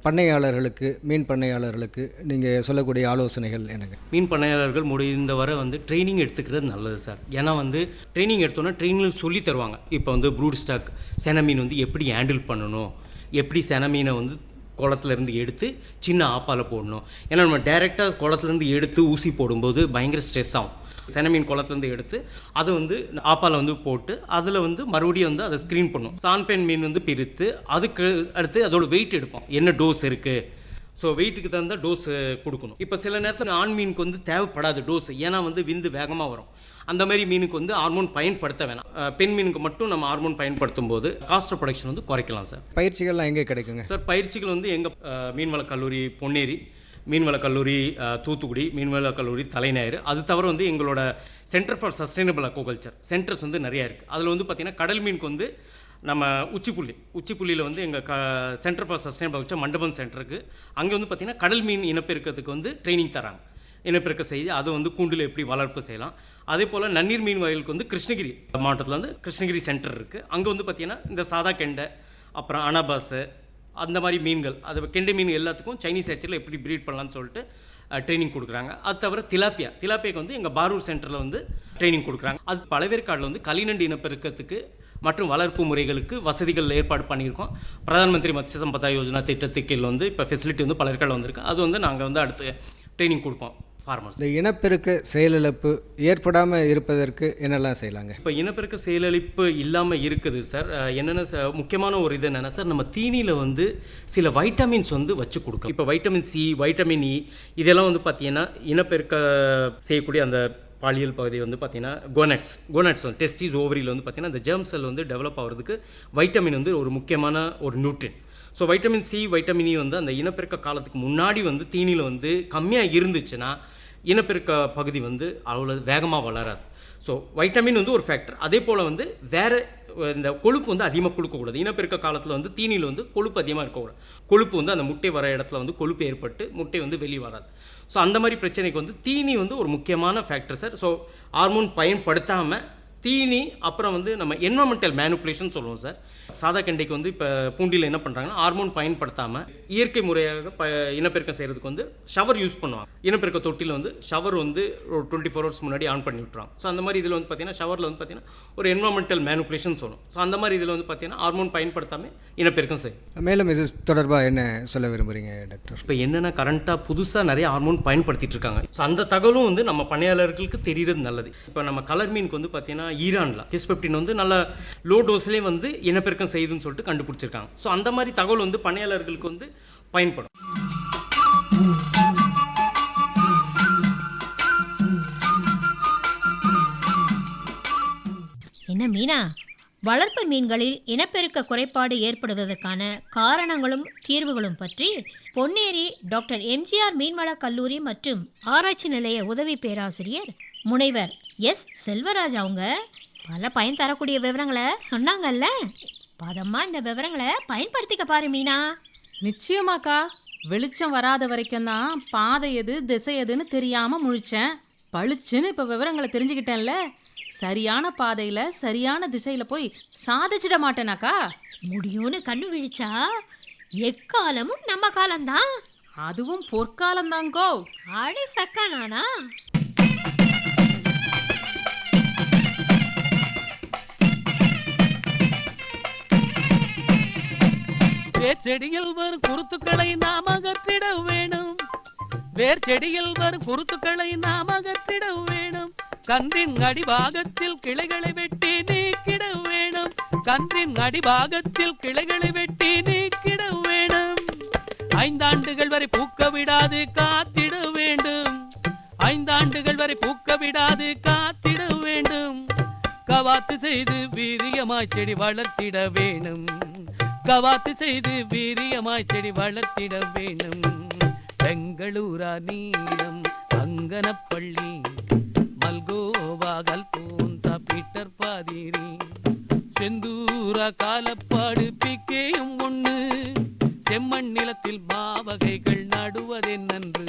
Speaker 4: பண்ணையாளர்களுக்கு மீன் பண்ணையாளர்களுக்கு நீங்கள் சொல்லக்கூடிய ஆலோசனைகள் எனக்கு
Speaker 5: மீன் பண்ணையாளர்கள் முடிந்தவரை வந்து ட்ரைனிங் எடுத்துக்கிறது நல்லது சார். ஏன்னா வந்து ட்ரைனிங் எடுத்தோன்னா ட்ரைனிங் சொல்லி தருவாங்க. இப்போ வந்து ப்ரூட் ஸ்டாக் சென மீன் வந்து எப்படி ஹேண்டில் பண்ணணும்? எப்படி சென மீனை வந்து குளத்துலேருந்து எடுத்து சின்ன ஆப்பால போடணும்? ஏன்னா நம்ம டைரெக்டாக குளத்துலேருந்து எடுத்து ஊசி போடும்போது பயங்கர ஸ்ட்ரெஸ் ஆகும். சென மீன் குளத்துலேருந்து எடுத்து அதை வந்து ஆப்பால வந்து போட்டு அதில் வந்து மறுபடியும் வந்து அதை ஸ்க்ரீன் பண்ணும். சான் பெண் மீன் வந்து பிரித்து அதுக்கு அடுத்து அதோட வெயிட் எடுப்போம். என்ன டோஸ் இருக்குது ஸோ வெயிட்டுக்கு தகுந்த டோஸ் கொடுக்கணும். இப்போ சில நேரத்தில் ஆண் மீனுக்கு வந்து தேவைப்படாது டோஸ் ஏன்னா வந்து விந்து வேகமாக வரும். அந்த மாதிரி மீனுக்கு வந்து ஹார்மோன் பயன்படுத்த வேணாம். பெண் மீனுக்கு மட்டும் நம்ம ஹார்மோன் பயன்படுத்தும் போது காஸ்ட் ஆஃப் ப்ரொடக்ஷன் வந்து குறைக்கலாம் சார்
Speaker 4: பயிற்சிகள்லாம் எங்கே கிடைக்குங்க?
Speaker 5: சார் பயிற்சிகள் வந்து எங்கள் மீன்வள கல்லூரி பொன்னேரி மீன்வள கல்லூரி தூத்துக்குடி மீன்வள கல்லூரி தலைஞாயிறு அது தவிர வந்து எங்களோட centre for sustainable aquaculture centres வந்து நிறையா இருக்குது அதில் வந்து பார்த்திங்கன்னா கடல் மீனுக்கு வந்து நம்ம உச்சிப்புள்ளி உச்சிப்புள்ளியில் வந்து எங்கள் க சென்டர் ஃபார் சஸ்டைனபிள் அக்வாகல்ச்சர் மண்டபம் சென்டருக்கு அங்கே வந்து பார்த்திங்கன்னா கடல் மீன் இனப்பெருக்கத்துக்கு வந்து ட்ரைனிங் தராங்க. இனப்பெருக்க செய்து அதை வந்து கூண்டில் எப்படி வளர்ப்பு செய்யலாம். அதே போல் நன்னீர் மீன் வயலுக்கு வந்து கிருஷ்ணகிரி மாவட்டத்தில் வந்து கிருஷ்ணகிரி சென்டர் இருக்குது அங்கே வந்து பார்த்திங்கன்னா இந்த சாதா கெண்டை அப்புறம் அனாபாஸு அந்த மாதிரி மீன்கள் அது கெண்டு மீன் எல்லாத்துக்கும் சைனீஸ் ஹேச்சரில் எப்படி ப்ரீட் பண்ணலான்னு சொல்லிட்டு ட்ரைனிங் கொடுக்குறாங்க. அது தவிர திலாப்பியா திலாப்பியாக்கு வந்து எங்கள் பாரூர் சென்டரில் வந்து ட்ரைனிங் கொடுக்குறாங்க. அது பழவேற்காடில் வந்து களிநண்டு இனப்பெருக்கத்துக்கு மற்றும் வளர்ப்பு முறைகளுக்கு வசதிகள் ஏற்பாடு பண்ணியிருக்கோம். பிரதான் மந்திரி மத்ஸ்ய சம்பதா யோஜனா திட்டத்துக்கு கீழ் வந்து இப்போ ஃபெசிலிட்டி வந்து பழவேற்காடு வந்திருக்கு. அது வந்து நாங்கள் வந்து அடுத்து ட்ரைனிங் கொடுப்போம். ஃபார்மர்ஸ்
Speaker 4: இந்த இனப்பெருக்க செயலிழப்பு ஏற்படாமல் இருப்பதற்கு என்னெல்லாம் செய்யலாங்க?
Speaker 5: இப்போ இனப்பெருக்க செயலளிப்பு இல்லாமல் இருக்குது சார் என்னென்ன ச- முக்கியமான ஒரு இது என்னென்னா சார் நம்ம தீனியில் வந்து சில வைட்டமின்ஸ் வந்து வச்சு கொடுக்கும் இப்போ வைட்டமின் சி வைட்டமின் இ இதெல்லாம் வந்து பார்த்தீங்கன்னா இனப்பெருக்க செய்யக்கூடிய அந்த பாலியல் பகுதி வந்து பார்த்தீங்கன்னா கோனட்ஸ் கோனட்ஸ் வந்து டெஸ்டிஸ் ஓவரியில் வந்து பார்த்தீங்கன்னா அந்த ஜெர்ம் செல் வந்து டெவலப் ஆகிறதுக்கு வைட்டமின் வந்து ஒரு முக்கியமான ஒரு nutrient so vitamin C vitamin E வந்து அந்த இனப்பெருக்க காலத்துக்கு முன்னாடி வந்து தீனியில் வந்து கம்மியாக இருந்துச்சுன்னா இனப்பெருக்க பகுதி வந்து அவ்வளோ வேகமாக வளராது. ஸோ வைட்டமின் வந்து ஒரு ஃபேக்டர் அதே போல் வந்து வேறு இந்த கொழுப்பு வந்து அதிகமாக கொடுக்கக்கூடாது இனப்பெருக்க காலத்தில் வந்து தீனியில் வந்து கொழுப்பு அதிகமாக இருக்கக்கூடாது. கொழுப்பு வந்து அந்த முட்டை வர இடத்துல வந்து கொழுப்பு ஏற்பட்டு முட்டை வந்து வெளியே வராது. ஸோ அந்த மாதிரி பிரச்சனைக்கு வந்து தீனி வந்து ஒரு முக்கியமான ஃபேக்டர் சார் ஸோ ஹார்மோன் பயன்படுத்தாமல் தீனி அப்புறம் வந்து நம்ம என்வரன்மெண்டல் மேனுப்புலேஷன் சொல்லுவோம் சார். சாதா கண்டைக்கு வந்து இப்போ பூண்டியில் என்ன பண்ணுறாங்கன்னா ஹார்மோன் பயன்படுத்தாமல் இயற்கை முறையாக ப இனப்பெருக்கம் செய்கிறதுக்கு வந்து ஷவர் யூஸ் பண்ணுவாங்க. இனப்பெருக்க தொட்டியில் வந்து ஷவர் வந்து ஒரு டுவெண்ட்டி ஃபோர் ஹவர்ஸ் முன்னாடி ஆன் பண்ணி விட்ருவாங்க ஸோ அந்த மாதிரி இதில் வந்து பார்த்தீங்கன்னா ஷவரில் வந்து பார்த்தீங்கன்னா ஒரு என்வரன்மெண்டல் மேனுப்புலேஷன் சொல்லும் ஸோ அந்த மாதிரி இதில் வந்து பார்த்தீங்கன்னா ஹார்மோன் பயன்படுத்தாமல் இனப்பெருக்கம் செய்யும்.
Speaker 4: மேலும் இது தொடர்பாக என்ன சொல்ல விரும்புகிறீங்க டாக்டர்?
Speaker 5: இப்போ என்னென்ன கரண்ட்டாக புதுசாக நிறைய ஹார்மோன் பயன்படுத்திட்டு இருக்காங்க. ஸோ அந்த தகவலும் வந்து நம்ம பணியாளர்களுக்கு தெரியறது நல்லது. இப்போ நம்ம கலர் மீனுக்கு வந்து பார்த்தீங்கன்னா ஈரானில். கிஸ்பெப்டின் வந்து நல்ல லோ டோஸ்லேயே வந்து இனப்பெருக்கம் செய்யுதுன்னு சொல்லிட்டு கண்டுபிடிச்சிருக்காங்க. ஸோ அந்த மாதிரி தகவல் வந்து பணியாளர்களுக்கு வந்து பயன்படும்.
Speaker 3: என்ன மீனா? வளர்ப்பு மீன்களில் இனப்பெருக்க குறைபாடு ஏற்படுவதற்கான காரணங்களும் தீர்வுகளும் பற்றி பொன்னேரி டாக்டர் எம்ஜிஆர் மீன்வள கல்லூரி மற்றும் ஆராய்ச்சி நிலைய உதவி பேராசிரியர் முனைவர் எஸ் செல்வராஜ் அவங்க. பல பயன் தரக்கூடிய விவரங்களை சொன்னாங்கல்ல? பதமா இந்த விவரங்களை பயன்படுத்திக்க பாரு மீனா.
Speaker 1: நிச்சயமாக்கா. வெளிச்சம் வராத வரைக்கும் தான் பாதை எது திசை எதுன்னு தெரியாம முழிச்சேன். பளிச்சுன்னு இப்ப விவரங்களை தெரிஞ்சுக்கிட்டேன்ல. சரியான பாதையில சரியான திசையில போய் சாதிச்சிட மாட்டேனாக்கா.
Speaker 3: முடியும்னு கண்ணு விழிச்சா எக்காலமும் நம்ம காலம்தான்.
Speaker 1: அதுவும் பொற்காலம்தாங்கோ.
Speaker 3: ஆடை சக்கா நானா.
Speaker 6: வேர் செடியில் வரும் குருத்துக்களை நாம் அகற்றிட வேணும். வேர் செடியில் வரும் குருத்துக்களை நாம் அகற்றிட வேணும். கன்றின் அடிபாகத்தில் கிளைகளை வெட்டி நீக்கிட வேணும். கன்றின் அடிபாகத்தில் கிளைகளை வெட்டி நீக்கிட வேணும். ஐந்தாண்டுகள் வரை பூக்க விடாது காத்திட வேண்டும். ஐந்தாண்டுகள் வரை பூக்க விடாது காத்திட வேண்டும். கவாத்து செய்து வீரியமாய் செடி வளர்த்திட வேணும். கவாத்து செய்து வீரியமாய் செடி வளர்த்திட வேணும் பெங்களூரா நீளம் அங்கனப்பள்ளி மல்கோவா பூந்தா பீட்டர் பாதிரி. செந்தூரா காலப்பாடு பிக்கேயும் ஒண்ணு செம்மண் நிலத்தில் மாவகைகள் நடுவதே நன்று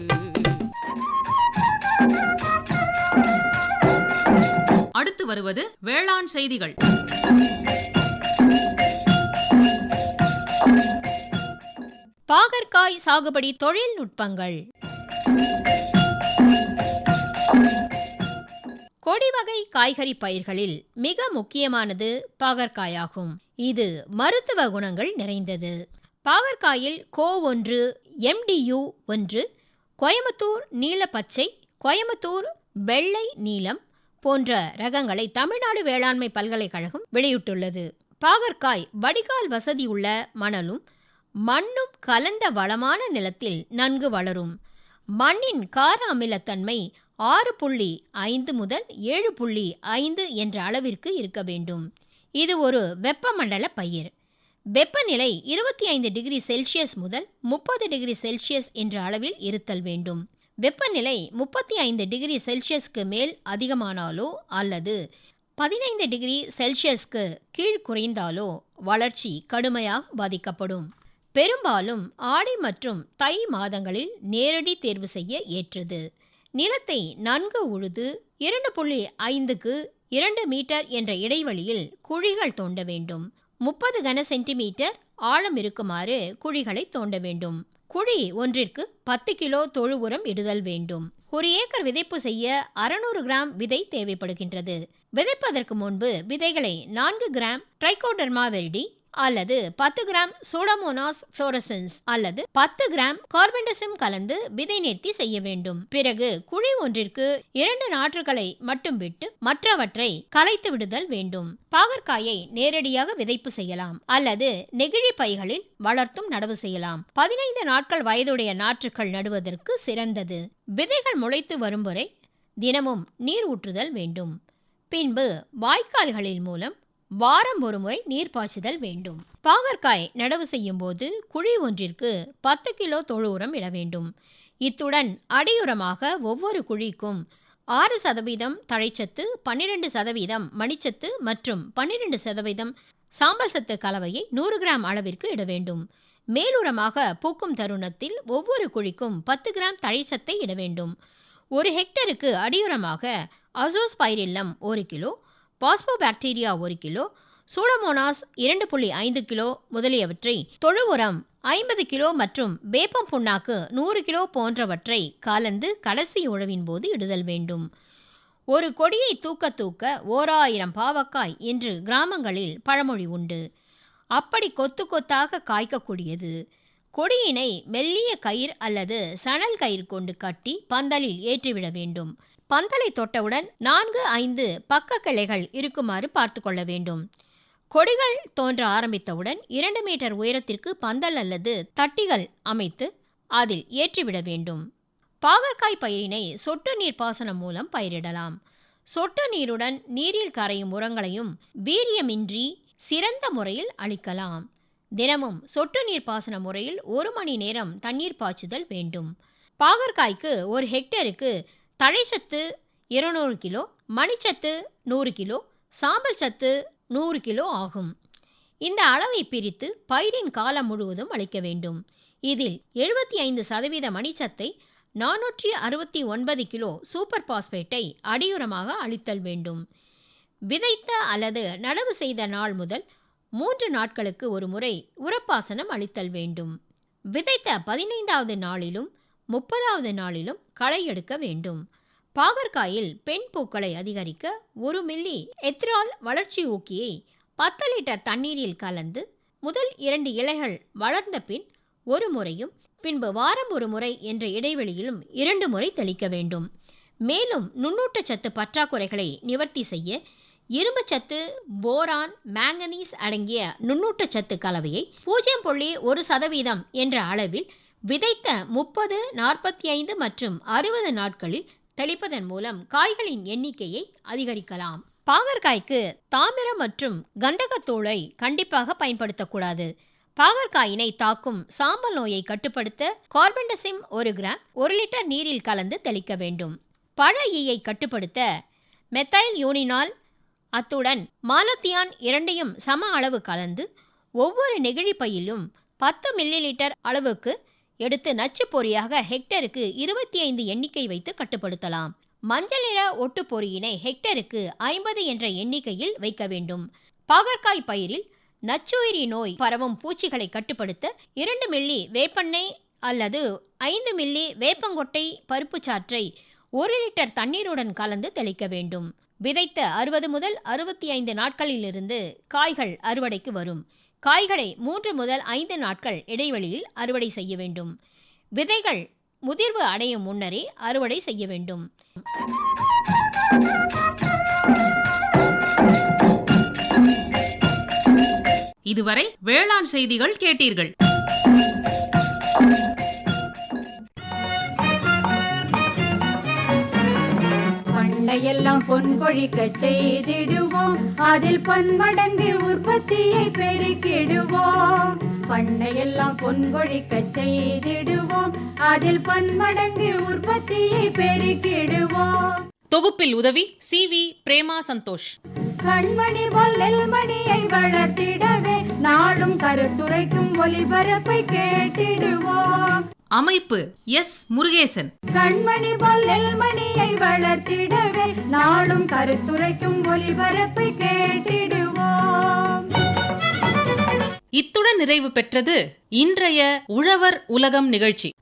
Speaker 1: அடுத்து வருவது வேளாண் செய்திகள்.
Speaker 3: பாகற்காய் சாகுபடி தொழில்நுட்பங்கள் கொடி வகை காய்கறி பயிர்களில் மிக முக்கியமானது பாகற்காயாகும். இது மருத்துவ குணங்கள் நிறைந்தது. பாகற்காயில் கோ ஒன்று எம்டியு ஒன்று கோயம்புத்தூர் நீல பச்சை கோயம்புத்தூர் வெள்ளை நீலம் போன்ற ரகங்களை தமிழ்நாடு வேளாண்மை பல்கலைக்கழகம் வெளியிட்டுள்ளது. பாகற்காய் வடிகால் வசதி உள்ள மணலும் மண்ணும் கலந்த வளமான நிலத்தில் நன்கு வளரும். மண்ணின் கார அமிலத்தன்மை ஆறு புள்ளி ஐந்து முதல் ஏழு புள்ளி ஐந்து என்ற அளவிற்கு இருக்க வேண்டும். இது ஒரு வெப்பமண்டல பயிர். வெப்பநிலை இருபத்தி ஐந்து டிகிரி செல்சியஸ் முதல் முப்பது டிகிரி செல்சியஸ் என்ற அளவில் இருத்தல் வேண்டும். வெப்பநிலை முப்பத்தி ஐந்து டிகிரி செல்சியஸ்க்கு மேல் அதிகமானாலோ அல்லது பதினைந்து டிகிரி செல்சியஸ்க்கு கீழ் குறைந்தாலோ வளர்ச்சி கடுமையாக பாதிக்கப்படும். பெரும்பாலும் ஆடி மற்றும் தை மாதங்களில் நேரடி தேர்வு செய்ய ஏற்றது. நிலத்தை நன்கு உழுது இரண்டு புள்ளி ஐந்துக்கு இரண்டு மீட்டர் என்ற இடைவெளியில் குழிகள் தோண்ட வேண்டும். முப்பது கன சென்டிமீட்டர் ஆழம் இருக்குமாறு குழிகளை தோண்ட வேண்டும். குழி ஒன்றிற்கு பத்து கிலோ தொழு உரம் இடுதல் வேண்டும். ஒரு ஏக்கர் விதைப்பு செய்ய அறுநூறு கிராம் விதை தேவைப்படுகின்றது. விதைப்பதற்கு முன்பு விதைகளை நான்கு கிராம் ட்ரைகோடர்மா வெரிடி அல்லது பத்து கிராம் சோடமோனாஸ் புளோரசன்ஸ் அல்லது பத்து கிராம் கார்பன்டசம் கலந்து விதை நேர்த்தி செய்ய வேண்டும். பிறகு குழி ஒன்றிற்கு இரண்டு நாற்றுகளை மட்டும் விட்டு மற்றவற்றை கலைத்து விடுதல் வேண்டும். பாகற்காயை நேரடியாக விதைப்பு செய்யலாம் அல்லது நெகிழி பைகளில் வளர்த்தும் நடவு செய்யலாம். பதினைந்து நாட்கள் வயதுடைய நாற்றுகள் நடுவதற்கு சிறந்தது. விதைகள் முளைத்து வரும் வரை தினமும் நீர் ஊற்றுதல் வேண்டும். பின்பு வாய்க்கால்களின் மூலம் வாரம் ஒருமுறை நீர் பாய்ச்சுதல் வேண்டும். பாகற்காய் நடவு செய்யும் போது குழி ஒன்றிற்கு பத்து கிலோ தொழு உரம் இட வேண்டும். இத்துடன் அடியுரமாக ஒவ்வொரு குழிக்கும் ஆறு சதவீதம் தழைச்சத்து பன்னிரண்டு சதவீதம் மணிச்சத்து மற்றும் பன்னிரண்டு சதவீதம் சாம்பல் சத்து கலவையை நூறு கிராம் அளவிற்கு இட வேண்டும். மேலுரமாக பூக்கும் தருணத்தில் ஒவ்வொரு குழிக்கும் பத்து கிராம் தழைச்சத்தை இட வேண்டும். ஒரு ஹெக்டருக்கு அடியுரமாக அசோஸ்பைரில்லம் ஒரு கிலோ பாஸ்போபாக்டீரியா ஒரு கிலோ சூடமோனாஸ் இரண்டு புள்ளி ஐந்து கிலோ முதலியவற்றை தொழு உரம் ஐம்பது கிலோ மற்றும் வேப்பம் புண்ணாக்கு நூறு கிலோ போன்றவற்றை கலந்து கடைசி உழவின் போது இடுதல் வேண்டும். ஒரு கொடியை தூக்க தூக்க ஓராயிரம் பாவக்காய் என்று கிராமங்களில் பழமொழி உண்டு. அப்படி கொத்து கொத்தாக காய்க்கக்கூடியது. கொடியினை மெல்லிய கயிறு அல்லது சணல் கயிறு கொண்டு கட்டி பந்தலில் ஏற்றிவிட வேண்டும். பந்தலை தொட்டவுடன் நான்கு ஐந்து பக்க கிளைகள் இருக்குமாறு பார்த்து கொள்ள வேண்டும். கொடிகள் தோன்ற ஆரம்பித்தவுடன் இரண்டு மீட்டர் உயரத்திற்கு பந்தல் அல்லது தட்டிகள் அமைத்து அதில் ஏற்றிவிட வேண்டும். பாகற்காய் பயிரினை சொட்டு நீர் பாசனம் மூலம் பயிரிடலாம். சொட்டு நீருடன் நீரில் கரையும் உரங்களையும் வீரியமின்றி சிறந்த முறையில் அளிக்கலாம் தினமும் சொட்டு நீர் பாசன முறையில் ஒரு மணி நேரம் தண்ணீர் பாய்ச்சுதல் வேண்டும். பாகற்காய்க்கு ஒரு ஹெக்டருக்கு தழைச்சத்து இருநூறு கிலோ மணிச்சத்து நூறு கிலோ சாம்பல் சத்து நூறு கிலோ ஆகும். இந்த அளவை பிரித்து பயிரின் காலம் முழுவதும் அளிக்க வேண்டும். இதில் எழுபத்தி ஐந்து சதவீத மணிச்சத்தை நானூற்றி அறுபத்தி ஒன்பது கிலோ சூப்பர் பாஸ்பேட்டை அடியுரமாக அளித்தல் வேண்டும். விதைத்த அல்லது நடவு செய்த நாள் முதல் மூன்று நாட்களுக்கு ஒரு முறை உரப்பாசனம் அளித்தல் வேண்டும். விதைத்த பதினைந்தாவது நாளிலும் முப்பதாவது நாளிலும் களை எடுக்க வேண்டும். பாகற்காயில் பெண் பூக்களை அதிகரிக்க ஒரு மில்லி எத்ரால் வளர்ச்சி ஊக்கியை பத்து லிட்டர் தண்ணீரில் கலந்து முதல் இரண்டு இலைகள் வளர்ந்த பின் ஒரு முறையும் பின்பு வாரம் ஒரு முறை என்ற இடைவெளியிலும் இரண்டு முறை தெளிக்க வேண்டும். மேலும் நுண்ணூட்டச்சத்து பற்றாக்குறைகளை நிவர்த்தி செய்ய இரும்புச்சத்து போரான் மேங்கனீஸ் அடங்கிய நுண்ணூட்டச்சத்து கலவையை பூஜ்ஜியம் புள்ளி ஒரு சதவீதம் என்ற அளவில் விதைத்த முப்பது நாற்பத்தி ஐந்து மற்றும் அறுபது நாட்களில் தெளிப்பதன் மூலம் காய்களின் எண்ணிக்கையை அதிகரிக்கலாம். பாகற்காய்க்கு தாமிரம் மற்றும் கந்தகத்தூளை கண்டிப்பாக பயன்படுத்தக்கூடாது. பாகற்காயினை தாக்கும் சாம்பல் நோயை கட்டுப்படுத்த கார்பன்டசிம் ஒரு கிராம் ஒரு லிட்டர் நீரில் கலந்து தெளிக்க வேண்டும். பழ ஈயை கட்டுப்படுத்த மெத்தைல் யூனினால் அத்துடன் மாலத்தியான் இரண்டையும் சம அளவு கலந்து ஒவ்வொரு நெகிழி பையிலும் பத்து மில்லி லிட்டர் அளவுக்கு எடுத்து நச்சு பொறியாக ஹெக்டருக்கு இருபத்தி ஐந்து எண்ணிக்கை வைத்து கட்டுப்படுத்தலாம். மஞ்சள் நிற ஒட்டு பொறியினை ஹெக்டருக்கு ஐம்பது என்ற எண்ணிக்கையில் வைக்க வேண்டும். பாகற்காய் பயிரில் நச்சுயிரி நோய் பரவும் பூச்சிகளை கட்டுப்படுத்த இரண்டு மில்லி வேப்பெண்ணெய் அல்லது ஐந்து மில்லி வேப்பங்கொட்டை பருப்பு சாற்றை ஒரு லிட்டர் தண்ணீருடன் கலந்து தெளிக்க வேண்டும். விதைத்த அறுபது முதல் அறுபத்தி ஐந்து நாட்களிலிருந்து காய்கள் அறுவடைக்கு வரும். காய்களை மூன்று முதல் ஐந்து நாட்கள் இடைவெளியில் அறுவடை செய்ய வேண்டும். விதைகள் முதிர்வு அடையும் முன்னரே அறுவடை செய்ய வேண்டும்.
Speaker 1: இதுவரை வேளாண் செய்திகள் கேட்டீர்கள்.
Speaker 2: பண்டையெல்லாம் பொன் கொழிக்க செய்திடுவோம். அதில் பன்மடங்கு உற்பத்தியை பெருக்கிடுவோம். பண்டையெல்லாம் பொன் கொழிக்க செய்திடுவோம். அதில் பன்மடங்கு உற்பத்தியை பெருக்கிடுவோம்.
Speaker 1: தொகுப்பில் உதவி சி வி பிரேமா சந்தோஷ்.
Speaker 2: கண்மணி போல் நெல்மணியை வளர்த்திடவே நாடும் கருத்துரைக்கும் ஒளிபரப்பை கேட்டிடுவோம்.
Speaker 1: அமைப்பு எஸ் முருகேசன்.
Speaker 2: கண்மணி போல் நெல்மணியை வளர்த்திடவே நாடும் கருத்துரைக்கும் ஒளிபரப்பை கேட்டிடுவோம்.
Speaker 1: இத்துடன் நிறைவு பெற்றது இன்றைய உழவர் உலகம் நிகழ்ச்சி.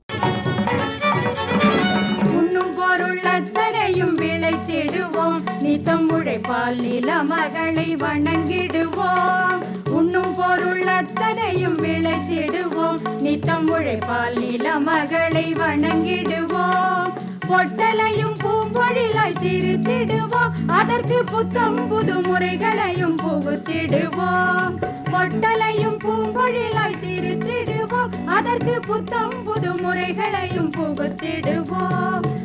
Speaker 2: பால் நில மகளை வணங்கிடுவோம். உண்ணும் பொருள் அத்தனையும் விளைத்திடுவோம். நித்தம் உழைப்பால் நில மகளை வணங்கிடுவோம். பொட்டலையும் பூம்பொழிலாய் திருத்திடுவோம். அதற்கு புத்தம் புது முறைகளையும் புகுத்திடுவோம். பொட்டலையும் பூம்பொழிலாய் திருத்திடுவோம். அதற்கு புத்தம் புது முறைகளையும் புகுத்திடுவோம்.